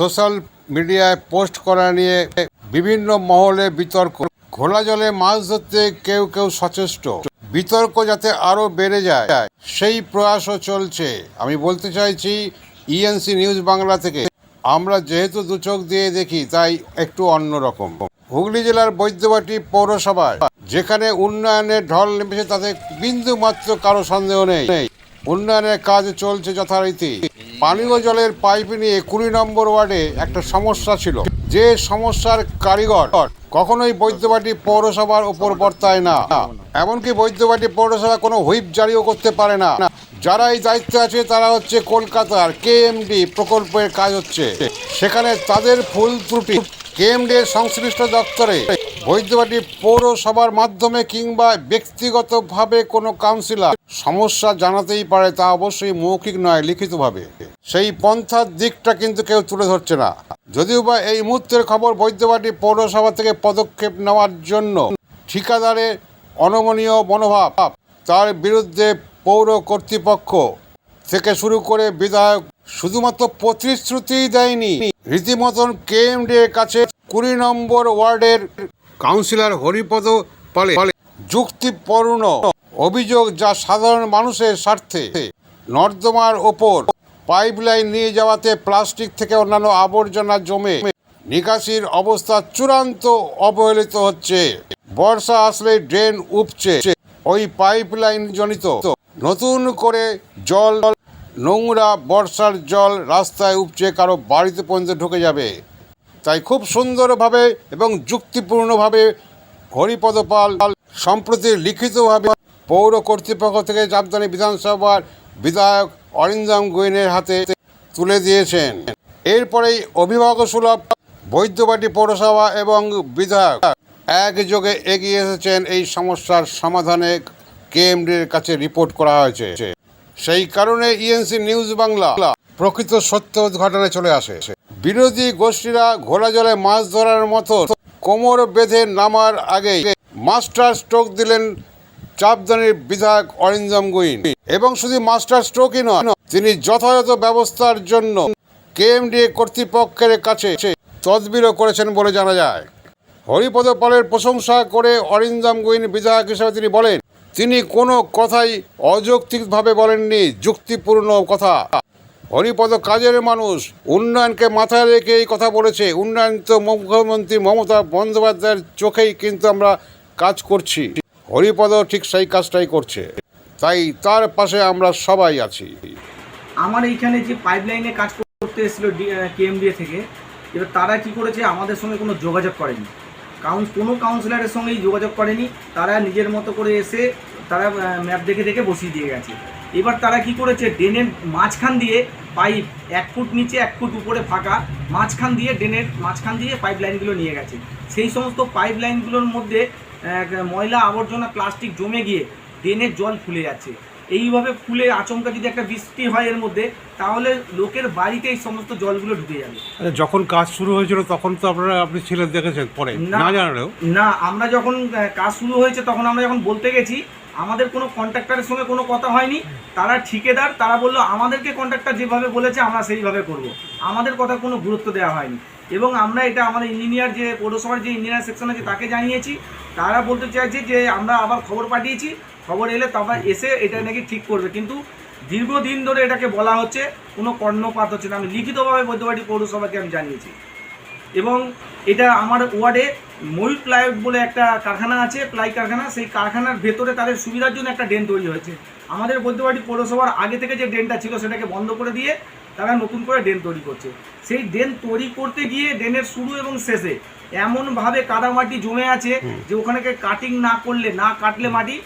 Social মিডিয়ায় post করা নিয়ে বিভিন্ন মহলে বিতর্ক। ঘোলা জলে মাছ ধরতে কেউ কেউ সচেষ্ট। বিতর্ক যাতে আরও বেড়ে যায়, সেই প্রয়াসও চলছে। আমি বলতে চাইছি ইএনসি নিউজ বাংলা থেকে, আমরা যেহেতু দু চোখ দিয়ে দেখি, তাই একটু অন্যরকম। হুগলি জেলার বৈদ্যবাটি পৌরসভায় যেখানে উন্নয়নের ঢল নেমেছে তাতে বিন্দু মাত্র কারও সন্দেহ নেই। উন্নয়নের কাজ চলছে যথারীতি। পানীয় জলের পাইপ নিয়ে কুড়ি নম্বর ওয়ার্ডে একটা সমস্যা ছিল। যে সমস্যার কারিগর কখনোই বৈদ্যবাটি পৌরসভার ওপর বর্তায় না। এমনকি বৈদ্যবাটি পৌরসভা কোনো হুইপ জারিও করতে পারে না। যারা এই দায়িত্বে আছে তারা হচ্ছে কলকাতার কেএমডি প্রকল্পের কাজ হচ্ছে। সেখানে তাদের ফুল ত্রুটি। কেএমডি এর সংশ্লিষ্ট দপ্তরে বৈদ্যবাটি পৌরসভার মাধ্যমে কিংবা ব্যক্তিগতভাবে কোনো কাউন্সিলর, সমস্যা জানাতেই পারে তা অবশ্যই মৌখিক নয়, লিখিতভাবে। সেই পন্থার দিকটা কিন্তু কেউ তুলে ধরছে না। যদিও বা এই মুহূর্তের খবর বৈদ্যবাটি পৌরসভা থেকে পদক্ষেপ নেওয়ার জন্য ঠিকাদারের অনমনীয় মনোভাব, তার বিরুদ্ধে পৌর কর্তৃপক্ষ থেকে শুরু করে বিধায়ক শুধুমাত্র প্রতিশ্রুতিই দেয়নি। রীতিমতন কেএমডি এর কাছে কুড়ি নম্বর ওয়ার্ডের কাউন্সিলর হরিপদ পালে। যুক্তিপূর্ণ অভিযোগ যা সাধারণ মানুষের স্বার্থে। নর্দমার ওপর পাইপলাইন নিয়ে যাওয়াতে প্লাস্টিক থেকে অন্যান্য আবর্জনা জমে। নিকাশির অবস্থা চূড়ান্ত অবহেলিত হচ্ছে। বর্ষা আসলে ড্রেন উপচে। ওই পাইপলাইন জনিত। নতুন করে জল, নোংরা বর্ষার জল রাস্তায় উপচে কারও বাড়িতে পর্যন্ত ঢুকে যাবে। তাই খুব সুন্দরভাবে এবং যুক্তিপূর্ণভাবে হরিপদ পাল সম্প্রতি লিখিতভাবে পৌর কর্তৃপক্ষ থেকে রাজধানী বিধানসভার বিধায়ক অরিন্দম গোয়েনের হাতে তুলে দিয়েছেন। এরপরেই অভিভাবক সুলভ বৈদ্যবাটি পৌরসভা এবং বিধায়ক একযোগে এগিয়ে এসেছেন এই সমস্যার সমাধানে কেএমডির কাছে রিপোর্ট করা হয়েছে। সেই কারণে ইএনসি নিউজ বাংলা প্রকৃত সত্য উদ্ঘাটনে চলে আসে। বিরোধী গোষ্ঠীরা ঘোলা জলে মাছ ধরার মতো কোমর বেঁধে নামার আগে মাস্টার স্ট্রোক দিলেন চাপদানির বিধায়ক অরিন্দম গুইন। এবং শুধু মাস্টার স্ট্রোকই নয়, তিনি যথাযথ ব্যবস্থার জন্য কেএমডিএ কর্তৃপক্ষের কাছে তদবিরও করেছেন বলে জানা যায়। হরিপদ পালের প্রশংসা করে অরিন্দম গুইন বিধায়ক হিসেবে তিনি বলেন, তিনি কোনো কথাই অযৌক্তিকভাবে বলেননি, যুক্তিপূর্ণ কথা। হরিপদ কাজের মানুষ। উন্নয়নকে মাথায় রেখে এই কথা বলেছে। উন্নয়ন তো মুখ্যমন্ত্রী মমতা বন্দ্যোপাধ্যায়ের চোখেই কিন্তু আমরা কাজ করছি। হরিপদ ঠিক সেই কাজটাই করছে। তাই তার পাশে আমরা সবাই আছি। আমার এইখানে যে পাইপলাইনে কাজ করতে এসেছিল কেএমডিএ থেকে, এবার তারা কি করেছে, আমাদের সঙ্গে কোনো যোগাযোগ করেনি। কাউন্স কোনো কাউন্সিলরের সঙ্গেই যোগাযোগ করেনি। তারা নিজের মতো করে এসে তারা ম্যাপ দেখে দেখে বসিয়ে দিয়ে গেছে। এবার তারা কি করেছে? ড্রেনের মাঝখান দিয়ে পাইপ এক ফুট নিচে এক ফুট উপরে ফাঁকা মাঝখান দিয়ে ড্রেনের মাঝখান দিয়ে পাইপ লাইনগুলো নিয়ে গেছে। সেই সমস্ত পাইপ লাইনগুলোর মধ্যে ময়লা আবর্জনা প্লাস্টিক জমে গিয়ে ড্রেনের জল ফুলে যাচ্ছে। এইভাবে ফুলে আচমকা যদি একটা বৃষ্টি হয় এর মধ্যে তাহলে লোকের বাড়িতে এই সমস্ত জলগুলো ঢুকে যাবে। আচ্ছা, যখন কাজ শুরু হয়েছিল তখন তো আপনারা আপনি ছিলেন দেখেছেন পরে। না। না জানালেও? না আমরা যখন কাজ শুরু হয়েছে তখন আমরা যখন বলতে গেছি আমাদের কোনো কন্ট্রাক্টরের সঙ্গে কোনো কথা হয়নি। তারা ঠিকাদার, তারা বলল, আমাদেরকে কন্ট্রাক্টর যেভাবে বলেছে, আমরা সেইভাবে করব। আমাদের কথা কোনো গুরুত্ব দেওয়া হয়নি। এবং আমরা এটা আমাদের ইঞ্জিনিয়ার যে, পৌরসভার যে ইঞ্জিনিয়ার সেকশন আছে, তাকে জানিয়েছি। তারা বলতে চাইছে যে, আমরা আবার খবর পাঠিয়েছি। খবর এলে তারপর এসে এটা নাকি ঠিক করবে। কিন্তু দীর্ঘদিন ধরে এটাকে বলা হচ্ছে, কোনো কর্ণপাত হচ্ছে না। আমি লিখিতভাবে বৈদ্যবাড়ি পৌরসভাকে আমি জানিয়েছি। এবং এটা আমার ওয়ার্ডে ময়ূর প্লাইউড বলে একটা কারখানা আছে প্লাই কারখানা। সেই কারখানার ভেতরে তাদের সুবিধার জন্য একটা ড্রেন তৈরি হয়েছে। আমাদের বৈদ্যবাড়ি পৌরসভার আগে থেকে যে ড্রেনটা ছিল সেটাকে বন্ধ করে দিয়ে তারা নতুন করে ড্রেন তৈরি করছে। সেই ড্রেন তৈরি করতে গিয়ে ড্রেনের শুরু এবং শেষে এমনভাবে কাদামাটি জমে আছে যে ওখানেকে কাটিং না করলে না কাটলে মাটি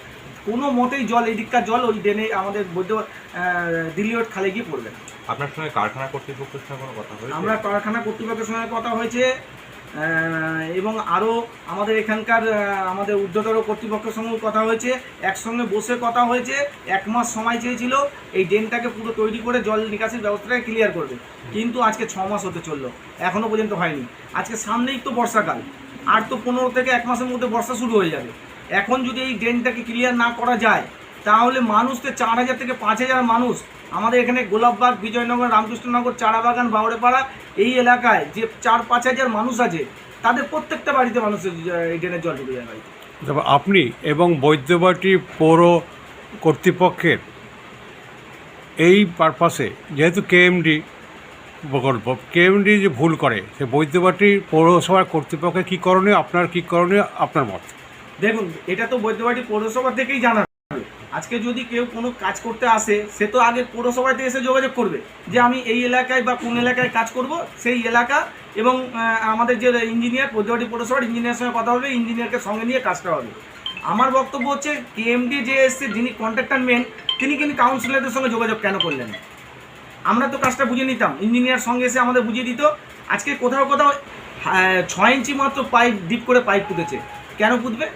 কোনো মতেই জল এই দিককার জল ওই ড্রেনে আমাদের বৈধ দিল্লি রোড খালে গিয়ে পড়বে না। আপনার সঙ্গে কারখানা কর্তৃপক্ষের সঙ্গে কোনো কথা হয়েছে? আমরা কারখানা কর্তৃপক্ষের সঙ্গে কথা হয়েছে এবং আরও আমাদের এখানকার আমাদের ঊর্ধ্বতর কর্তৃপক্ষের সঙ্গেও কথা হয়েছে একসঙ্গে বসে কথা হয়েছে এক মাস সময় চেয়েছিল এই ড্রেনটাকে পুরো তৈরি করে জল নিকাশির ব্যবস্থাটাকে ক্লিয়ার করবে। কিন্তু আজকে ছ মাস হতে চলল এখনও পর্যন্ত হয়নি। আজকে সামনেই তো বর্ষাকাল আর তো পনেরো থেকে এক মাসের মধ্যে বর্ষা শুরু হয়ে যাবে। এখন যদি এই ড্রেনটাকে ক্লিয়ার না করা যায়, তাহলে মানুষকে চার হাজার থেকে পাঁচ হাজার মানুষ আমাদের এখানে গোলাপবাগ, বিজয়নগর, রামকৃষ্ণনগর, চারাবাগান, বাউড়েপাড়া এই এলাকায় যে চার পাঁচ হাজার মানুষ আছে, তাদের প্রত্যেকটা বাড়িতে মানুষের এই ড্রেনের জল ঢুকে যায় বাড়িতে। আপনি এবং বৈদ্যবাটি পৌর কর্তৃপক্ষের এই পারপাসে যেহেতু কেএমডি প্রকল্প কেএমডি যে ভুল করে, সে বৈদ্যবাটি পৌরসভার কর্তৃপক্ষের কী করণীয়, আপনার কী করণীয়, আপনার মত। দেখুন, এটা তো বৈদ্যবাটি পৌরসভা থেকেই জানা। আজকে যদি কেউ কোনো কাজ করতে আসে, সে তো আগে পৌরসভাতে এসে যোগাযোগ করবে যে আমি এই এলাকায় বা কোন এলাকায় কাজ করব, সেই এলাকা এবং আমাদের যে ইঞ্জিনিয়ার বৈদ্যবাটি পৌরসভার ইঞ্জিনিয়ার সঙ্গে কথা হবে ইঞ্জিনিয়ারকে সঙ্গে নিয়ে কাজটা হবে আমার বক্তব্য হচ্ছে কেএমডি যে এসছে, যিনি কন্ট্রাক্টর মেন তিনি কিন্তু কাউন্সিলরদের সঙ্গে যোগাযোগ কেন করলেন? আমরা তো কাজটা বুঝে নিতাম ইঞ্জিনিয়ার সঙ্গে এসে আমাদের বুঝিয়ে দিত, আজকে কোথাও কোথাও ছয় ইঞ্চি মাত্র পাইপ ডিপ করে পাইপ পুঁতেছে কেন পুঁতবে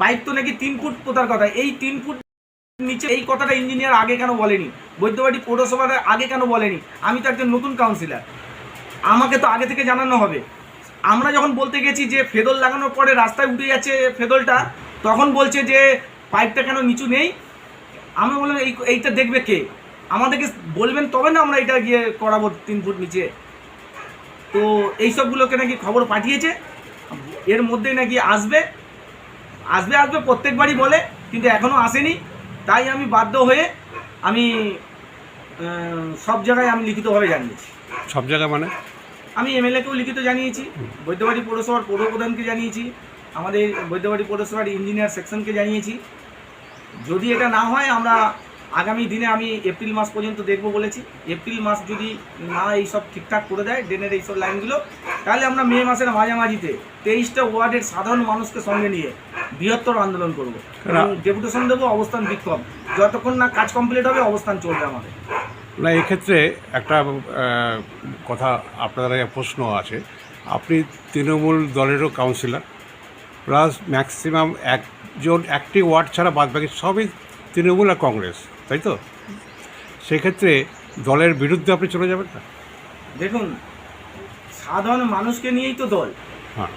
পাইপ তো নাকি তিন ফুট পোতার কথা। এই তিন ফুট নিচে এই কথাটা ইঞ্জিনিয়ার আগে কেন বলেনি? বৈদ্যবাটি পৌরসভার আগে কেন বলেনি? আমি তো একজন নতুন কাউন্সিলর আমাকে তো আগে থেকে জানানো হবে। আমরা যখন বলতে গেছি যে ফেদল লাগানোর পরে রাস্তায় উঠে যাচ্ছে ফেদলটা, তখন বলছে যে পাইপটা কেন নিচু নেই? আমি বললাম, এই, এইটা দেখবে কে? আমাদেরকে বলবেন তবে না আমরা এটা গিয়ে করাবো তিন ফুট নিচে। তো এইসবগুলোকে নাকি খবর পাঠিয়েছে। এর মধ্যে নাকি আসবে। আসবে আসবে প্রত্যেকবারই বলে কিন্তু এখনও আসেনি। তাই আমি বাধ্য হয়ে আমি সব জায়গায় আমি লিখিতভাবে জানিয়েছি। সব জায়গায় মানে? আমি এমএলএকেও লিখিত জানিয়েছি বৈদ্যবাড়ি পৌরসভার পৌরপ্রধানকে জানিয়েছি আমাদের বৈদ্যবাড়ি পৌরসভার ইঞ্জিনিয়ার সেকশনকে জানিয়েছি। যদি এটা না হয় আমরা আগামী দিনে আমি এপ্রিল মাস পর্যন্ত দেখব বলেছি। এপ্রিল মাস যদি না এইসব ঠিকঠাক করে দেয় ড্রেনের এইসব লাইনগুলো তাহলে আমরা মে মাসের মাঝামাঝিতে তেইশটা ওয়ার্ডের সাধারণ মানুষকে সঙ্গে নিয়ে বৃহত্তর আন্দোলন করব। এবং ডেপুটেশন দেবো অবস্থান বিক্ষোভ। যতক্ষণ না কাজ কমপ্লিট হবে অবস্থান চলবে আমাদের। না এক্ষেত্রে একটা কথা আপনাদের প্রশ্ন আছে। আপনি তৃণমূল দলেরও কাউন্সিলর প্লাস ম্যাক্সিমাম একজন একটি ওয়ার্ড ছাড়া বাদ বাকি সবই তৃণমূল আর কংগ্রেস তাই তো? সেক্ষেত্রে দলের বিরুদ্ধে আপনি চলে যাবেন না? দেখুন সাধারণ মানুষকে নিয়েই তো দল। হ্যাঁ।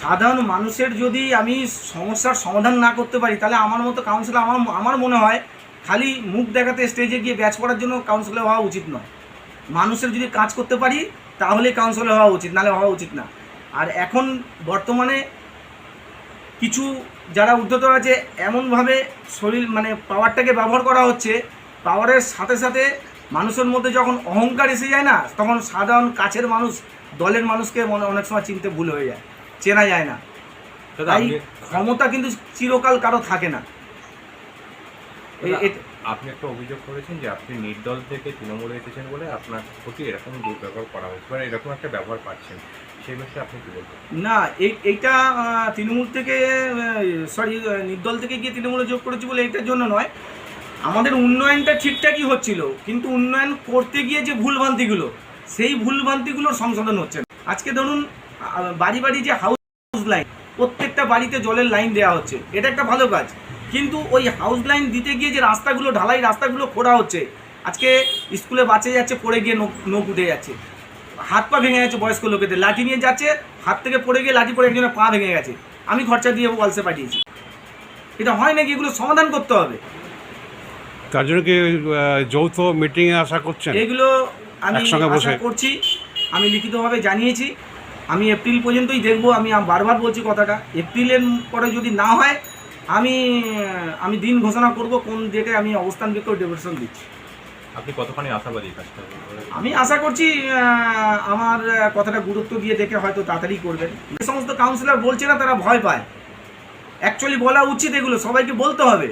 সাধারণ মানুষের যদি আমি সমস্যার সমাধান না করতে পারি তাহলে আমার মতো কাউন্সিলর আমার আমার মনে হয় খালি মুখ দেখাতে স্টেজে গিয়ে ব্যাচ করার জন্য কাউন্সিলর হওয়া উচিত নয়। মানুষের যদি কাজ করতে পারি তাহলে কাউন্সিলর হওয়া উচিত নাহলে হওয়া উচিত না। আর এখন বর্তমানে কিছু যারা উদ্ধতর আছে এমনভাবে শরীর মানে পাওয়ারটাকে ব্যবহার করা হচ্ছে পাওয়ারের সাথে সাথে মানুষের মধ্যে যখন অহংকার এসে যায় না তখন সাধারণ কাছের মানুষ দলের মানুষকে মনে অনেক সময় চিনতে ভুল হয়ে যায় চেনা যায় না। তাই ক্ষমতা কিন্তু চিরকাল কারও থাকে না। আপনি একটা অভিযোগ করেছেন যে আপনি নির্দল থেকে তৃণমূলে এসেছেন বলে আপনার প্রতি এরকম দুর্ব্যবহার করা হচ্ছে মানে এরকম একটা ব্যবহার পাচ্ছেন। না, এই, এইটা তৃণমূল থেকে সরি নির্দল থেকে গিয়ে তৃণমূলে যোগ করেছি বলে এইটার জন্য নয়। আমাদের উন্নয়নটা ঠিকঠাকই হচ্ছিল, কিন্তু উন্নয়ন করতে গিয়ে যে ভুলভ্রান্তিগুলো, সেই ভুলভ্রান্তিগুলোর সংশোধন হচ্ছে না। আজকে ধরুন বাড়ি বাড়ি যে হাউস লাইন প্রত্যেকটা বাড়িতে জলের লাইন দেওয়া হচ্ছে, এটা একটা ভালো কাজ। কিন্তু ওই হাউস লাইন দিতে গিয়ে যে রাস্তাগুলো, ঢালাই রাস্তাগুলো খোঁড়া হচ্ছে, আজকে স্কুলে বাঁচে যাচ্ছে, পড়ে গিয়ে নখ উঠে যাচ্ছে। হাত পা ভেঙে গেছে বয়স্ক লোকেদের লাঠি নিয়ে যাচ্ছে হাত থেকে পড়ে গিয়ে লাঠি পড়ে একজনের পা ভেঙে গেছে। আমি খরচা দিয়ে ওয়ালসে পাঠিয়েছি। এটা হয় নাকি? এগুলো সমাধান করতে হবে। তার জন্য কি যৌথ মিটিংয়ে আশা করছেন? এগুলো আমি আশা। করছি আমি লিখিতভাবে জানিয়েছি। আমি এপ্রিল পর্যন্তই দেখব আমি বারবার বলছি কথাটা। এপ্রিলের পরে যদি না হয় আমি আমি দিন ঘোষণা করব কোন ডেটে আমি অবস্থান বিক্ষোভ ডেপুটেশন দিচ্ছি। আপনি কতখানি আশাবাদী কাজটা? আমি আশা করছি আমার কথাটা গুরুত্ব দিয়ে দেখে হয়তো তাড়াতাড়ি করবেন। যে সমস্ত কাউন্সিলর বলছে না, তারা ভয় পায়। অ্যাকচুয়ালি বলা উচিত এগুলো, সবাইকে বলতে হবে।